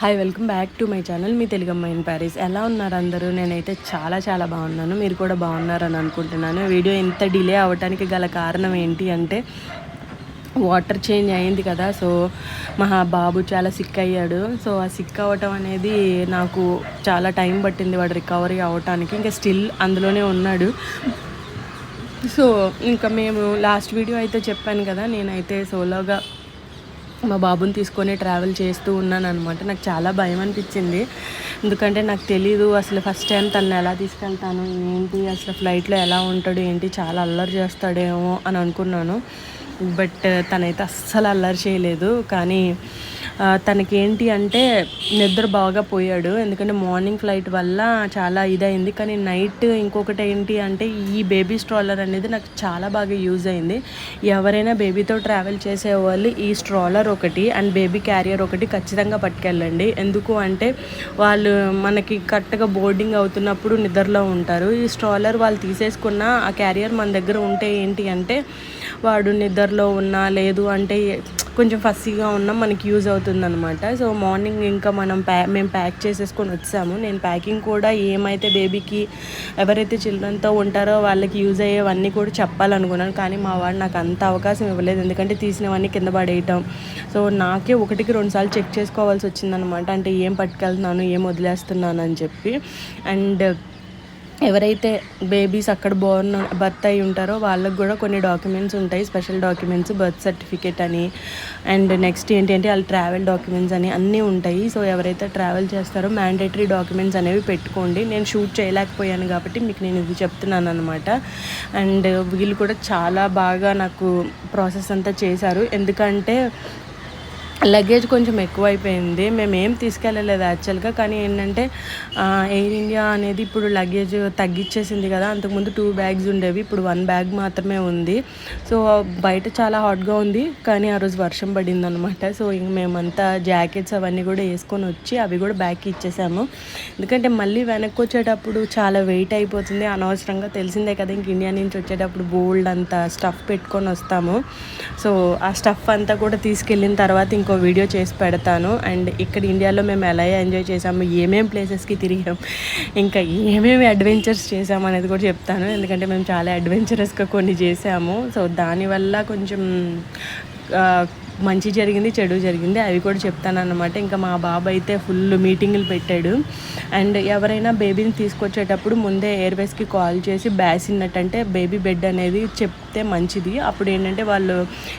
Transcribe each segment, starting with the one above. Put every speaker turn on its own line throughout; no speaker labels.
Hi welcome back to my channel me Telugamma in Paris ఎలా ఉన్నారు అందరూ? నేనైతే చాలా చాలా బాగున్నాను. మీరు కూడా బాగున్నారని అనుకుంటున్నాను. వీడియో ఇంత డిలే అవ్వడానికి గల కారణం ఏంటి అంటే వాటర్ చేంజ్ అయింది కదా. సో మా బాబు చాలా సిక్ అయ్యాడు. సో ఆ సిక్ అవ్వటం అనేది నాకు చాలా టైం పట్టింది వాడు రికవరీ అవ్వటానికి ఇంకా స్టిల్ అందులోనే ఉన్నాడు. సో ఇంకా మేము లాస్ట్ వీడియో అయితే చెప్పాను కదా. నేనైతే సోలోగా మా బాబుని తీసుకొని ట్రావెల్ చేస్తూ ఉన్నాను అనమాట నాకు చాలా భయం అనిపించింది. ఎందుకంటే నాకు తెలీదు అసలు ఫస్ట్ టైం తను ఎలా తీసుకెళ్తాను ఏంటి అసలు ఫ్లైట్లో ఎలా ఉంటాడు ఏంటి చాలా అల్లరి చేస్తాడేమో అని అనుకున్నాను. బట్ తనైతే అస్సలు అల్లరి చేయలేదు. కానీ తనకి ఏంటి అంటే నిద్ర బాగా పోయాడు. ఎందుకంటే మార్నింగ్ ఫ్లైట్ వల్ల చాలా ఇదైంది. కానీ నైట్ ఇంకొకటి ఏంటి అంటే ఈ బేబీ స్ట్రాలర్ అనేది నాకు చాలా బాగా యూజ్ అయింది. ఎవరైనా బేబీతో ట్రావెల్ చేసే వాళ్ళు ఈ స్ట్రాలర్ ఒకటి అండ్ బేబీ క్యారియర్ ఒకటి ఖచ్చితంగా పట్టుకెళ్ళండి. ఎందుకు అంటే వాళ్ళు మనకి కరెక్ట్గా బోర్డింగ్ అవుతున్నప్పుడు నిద్రలో ఉంటారు. ఈ స్ట్రాలర్ వాళ్ళు తీసేసుకున్న ఆ క్యారియర్ మన దగ్గర ఉంటే ఏంటి అంటే వాడు నిద్రలో ఉన్నా లేదు అంటే కొంచెం ఫస్సీగా ఉన్నా మనకి యూజ్ అవుతుందనమాట సో మార్నింగ్ ఇంకా మనం ప్యా మేము ప్యాక్ చేసేసుకొని వచ్చాము. నేను ప్యాకింగ్ కూడా ఏమైతే బేబీకి ఎవరైతే చిల్డ్రన్తో ఉంటారో వాళ్ళకి యూజ్ అయ్యేవన్నీ కూడా చెప్పాలనుకున్నాను. కానీ మా వాడు నాకు అంత అవకాశం ఇవ్వలేదు. ఎందుకంటే తీసినవన్నీ కింద పడేయటం. సో నాకే ఒకటికి రెండుసార్లు చెక్ చేసుకోవాల్సి వచ్చిందనమాట అంటే ఏం పట్టుకెళ్తున్నాను ఏం వదిలేస్తున్నాను అని చెప్పి. అండ్ ఎవరైతే బేబీస్ అక్కడ బోర్న్ బర్త్ అయి ఉంటారో వాళ్ళకి కూడా కొన్ని డాక్యుమెంట్స్ ఉంటాయి. స్పెషల్ డాక్యుమెంట్స్ బర్త్ సర్టిఫికేట్ అని అండ్ నెక్స్ట్ ఏంటి అంటే వాళ్ళు ట్రావెల్ డాక్యుమెంట్స్ అని అన్నీ ఉంటాయి. సో ఎవరైతే ట్రావెల్ చేస్తారో మ్యాండేటరీ డాక్యుమెంట్స్ అనేవి పెట్టుకోండి. నేను షూట్ చేయలేకపోయాను కాబట్టి మీకు నేను ఇది చెప్తున్నాను అనమాట అండ్ వీళ్ళు కూడా చాలా బాగా నాకు ప్రాసెస్ అంతా చేశారు. ఎందుకంటే లగేజ్ కొంచెం ఎక్కువైపోయింది. మేము ఏం తీసుకెళ్ళలేదు యాక్చువల్గా. కానీ ఏంటంటే ఎయిర్ ఇండియా అనేది ఇప్పుడు లగేజ్ తగ్గించేసింది కదా. అంతకుముందు టూ బ్యాగ్స్ ఉండేవి. ఇప్పుడు వన్ బ్యాగ్ మాత్రమే ఉంది. సో బయట చాలా హాట్గా ఉంది. కానీ ఆ రోజు వర్షం పడింది అనమాట సో ఇంక మేమంతా జాకెట్స్ అవన్నీ కూడా వేసుకొని వచ్చి అవి కూడా బ్యాగ్కి ఇచ్చేసాము. ఎందుకంటే మళ్ళీ వెనక్కి వచ్చేటప్పుడు చాలా వెయిట్ అయిపోతుంది. అనవసరంగా తెలిసిందే కదా ఇంక ఇండియా నుంచి వచ్చేటప్పుడు బోల్డ్ అంతా స్టఫ్ పెట్టుకొని వస్తాము. సో ఆ స్టఫ్ అంతా కూడా తీసుకెళ్ళిన తర్వాత ఇంక ఇంకో వీడియో చేసి పెడతాను. అండ్ ఇక్కడ ఇండియాలో మేము ఎలా ఎంజాయ్ చేసాము ఏమేం ప్లేసెస్కి తిరిగాం ఇంకా ఏమేమి అడ్వెంచర్స్ చేసాము అనేది కూడా చెప్తాను. ఎందుకంటే మేము చాలా అడ్వెంచరస్గా కొన్ని చేసాము సో దానివల్ల కొంచెం మంచి జరిగింది చెడు జరిగింది అవి కూడా చెప్తాను అనమాట ఇంకా మా బాబు అయితే ఫుల్ మీటింగులు పెట్టాడు. అండ్ ఎవరైనా బేబీని తీసుకొచ్చేటప్పుడు ముందే ఎయిర్వేస్కి కాల్ చేసి బ్యాసిన్నట్టు అంటే బేబీ బెడ్ అనేది చెప్తే మంచిది. అప్పుడు ఏంటంటే వాళ్ళు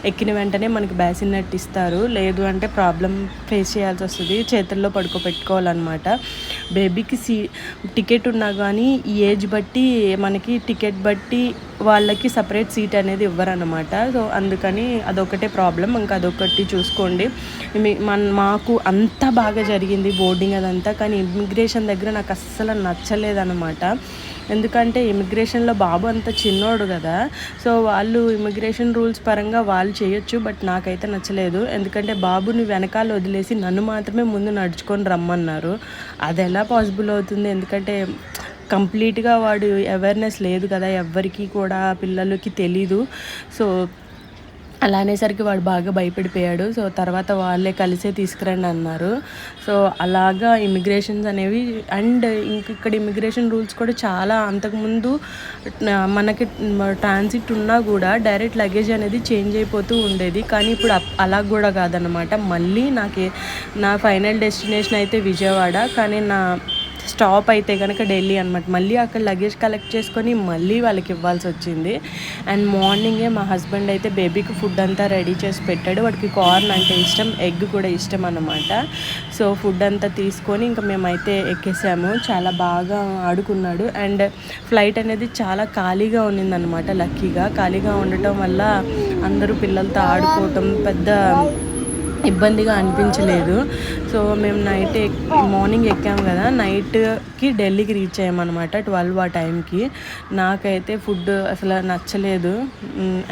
ఎక్కిన వెంటనే మనకి బ్యాసిన్నట్టు ఇస్తారు. లేదు అంటే ప్రాబ్లం ఫేస్ చేయాల్సి వస్తుంది చేతుల్లో పడుకోబెట్టుకోవాలన్నమాట. బేబీకి సీ టికెట్ ఉన్నా కానీ ఈ ఏజ్ బట్టి మనకి టికెట్ బట్టి వాళ్ళకి సపరేట్ సీట్ అనేది ఇవ్వరన్నమాట. సో అందుకని అదొకటే ప్రాబ్లం. ఇంకా అదొకటి చూసుకోండి. మన మాకు అంత బాగా జరిగింది బోర్డింగ్ అదంతా కానీ ఇమిగ్రేషన్ దగ్గర నాకు అస్సలు నచ్చలేదన్నమాట. ఎందుకంటే ఇమిగ్రేషన్లో బాబు అంత చిన్నోడు కదా. సో వాళ్ళు ఇమిగ్రేషన్ రూల్స్ పరంగా వాళ్ళు చేయొచ్చు బట్ నాకైతే నచ్చలేదు. ఎందుకంటే బాబుని వెనకాల వదిలేసి నన్ను మాత్రమే ముందు నడుచుకొని రమ్మన్నారు. అది ఎలా పాసిబుల్ అవుతుంది. ఎందుకంటే కంప్లీట్గా వాడు అవేర్నెస్ లేదు కదా ఎవ్వరికీ కూడా పిల్లలకి తెలీదు. సో అలా అనేసరికి వాడు బాగా భయపడిపోయాడు. సో తర్వాత వాళ్ళే కలిసే తీసుకురండి అన్నారు. సో అలాగా ఇమిగ్రేషన్స్ అనేవి అండ్ ఇంక ఇక్కడ ఇమిగ్రేషన్ రూల్స్ కూడా చాలా అంతకుముందు మనకి ట్రాన్సిట్ ఉన్నా కూడా డైరెక్ట్ లగేజ్ అనేది చేంజ్ అయిపోతూ ఉండేది. కానీ ఇప్పుడు అలా కూడా కాదనమాట మళ్ళీ నాకు నా ఫైనల్ డెస్టినేషన్ అయితే విజయవాడ. కానీ నా స్టాప్ అయితే కనుక ఢిల్లీ అనమాట మళ్ళీ అక్కడ లగేజ్ కలెక్ట్ చేసుకొని మళ్ళీ వాళ్ళకి ఇవ్వాల్సి వచ్చింది. అండ్ మార్నింగే మా హస్బెండ్ అయితే బేబీకి ఫుడ్ అంతా రెడీ చేసి పెట్టాడు. వాడికి కార్న్ అంటే ఇష్టం ఎగ్ కూడా ఇష్టం అనమాట సో ఫుడ్ అంతా తీసుకొని ఇంకా మేమైతే ఎక్కేసాము. చాలా బాగా ఆడుకున్నాడు. అండ్ ఫ్లైట్ అనేది చాలా ఖాళీగా ఉన్నిందనమాట లక్కీగా ఖాళీగా ఉండటం వల్ల అందరూ పిల్లలతో ఆడుకోవటం పెద్ద ఇబ్బందిగా అనిపించలేదు. సో మేము నైట్ మార్నింగ్ ఎక్కాము కదా నైట్కి ఢిల్లీకి రీచ్ అయ్యామన్నమాట ట్వెల్వ్ ఆ టైంకి నాకైతే ఫుడ్ అసలు నచ్చలేదు.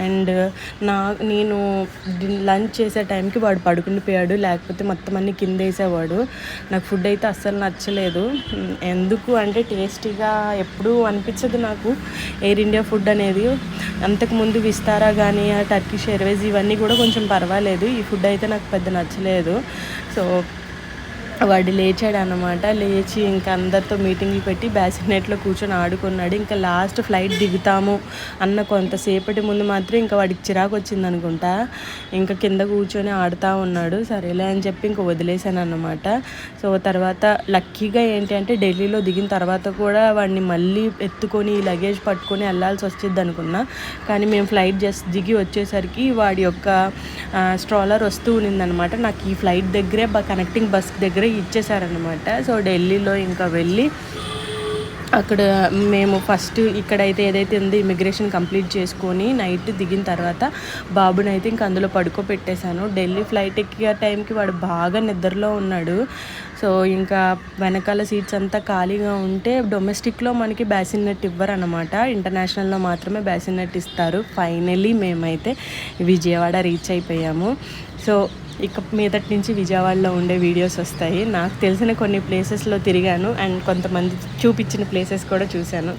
అండ్ నా నేను లంచ్ చేసే టైంకి వాడు పడుకుని పోయాడు లేకపోతే మొత్తం అన్ని కింద వేసేవాడు. నాకు ఫుడ్ అయితే అస్సలు నచ్చలేదు. ఎందుకు అంటే టేస్టీగా ఎప్పుడూ అనిపించదు నాకు ఎయిర్ ఇండియా ఫుడ్ అనేది. అంతకుముందు విస్తారా కానీ టర్కిష్ ఎయిర్వేస్ ఇవన్నీ కూడా కొంచెం పర్వాలేదు. ఈ ఫుడ్ అయితే నాకు పెద్ద నచ్చలేదు. సో వాడు లేచాడు అనమాట లేచి ఇంకా అందరితో మీటింగ్లు పెట్టి బ్యాసినెట్లో కూర్చొని ఆడుకున్నాడు. ఇంకా లాస్ట్ ఫ్లైట్ దిగుతాము అన్న కొంతసేపటి ముందు మాత్రం ఇంకా వాడికి చిరాకు వచ్చింది అనుకుంటా ఇంకా కింద కూర్చొని ఆడుతూ ఉన్నాడు. సరేలే అని చెప్పి ఇంకా వదిలేశాను అనమాట సో తర్వాత లక్కీగా ఏంటి అంటే ఢిల్లీలో దిగిన తర్వాత కూడా వాడిని మళ్ళీ ఎత్తుకొని లగేజ్ పట్టుకొని వెళ్ళాల్సి వచ్చింది అనుకున్నా కానీ మేము ఫ్లైట్ జస్ట్ దిగి వచ్చేసరికి వాడి యొక్క స్ట్రాలర్ వస్తూ ఉన్నిందనమాట నాకు ఈ ఫ్లైట్ దగ్గరే కనెక్టింగ్ బస్ దగ్గరే ఇచ్చేసారనమాట సో ఢిల్లీలో ఇంకా వెళ్ళి అక్కడ మేము ఫస్ట్ ఇక్కడైతే ఏదైతే ఉందో ఇమిగ్రేషన్ కంప్లీట్ చేసుకొని నైట్ దిగిన తర్వాత బాబుని అయితే ఇంక అందులో పడుకోబెట్టేశాను. ఢిల్లీ ఫ్లైట్ ఎక్కే టైంకి వాడు బాగా నిద్రలో ఉన్నాడు. సో ఇంకా వెనకాల సీట్స్ అంతా ఖాళీగా ఉంటే డొమెస్టిక్లో మనకి బ్యాసిన్ నెట్ ఇవ్వరు అనమాట ఇంటర్నేషనల్లో మాత్రమే బ్యాసిన్ నెట్ ఇస్తారు. ఫైనలీ మేమైతే విజయవాడ రీచ్ అయిపోయాము. సో ఇక మీదటి నుంచి విజయవాడలో ఉండే వీడియోస్ వస్తాయి. నాకు తెలిసిన కొన్ని ప్లేసెస్లో తిరిగాను. అండ్ కొంతమంది చూపించిన ప్లేసెస్ కూడా చూశాను.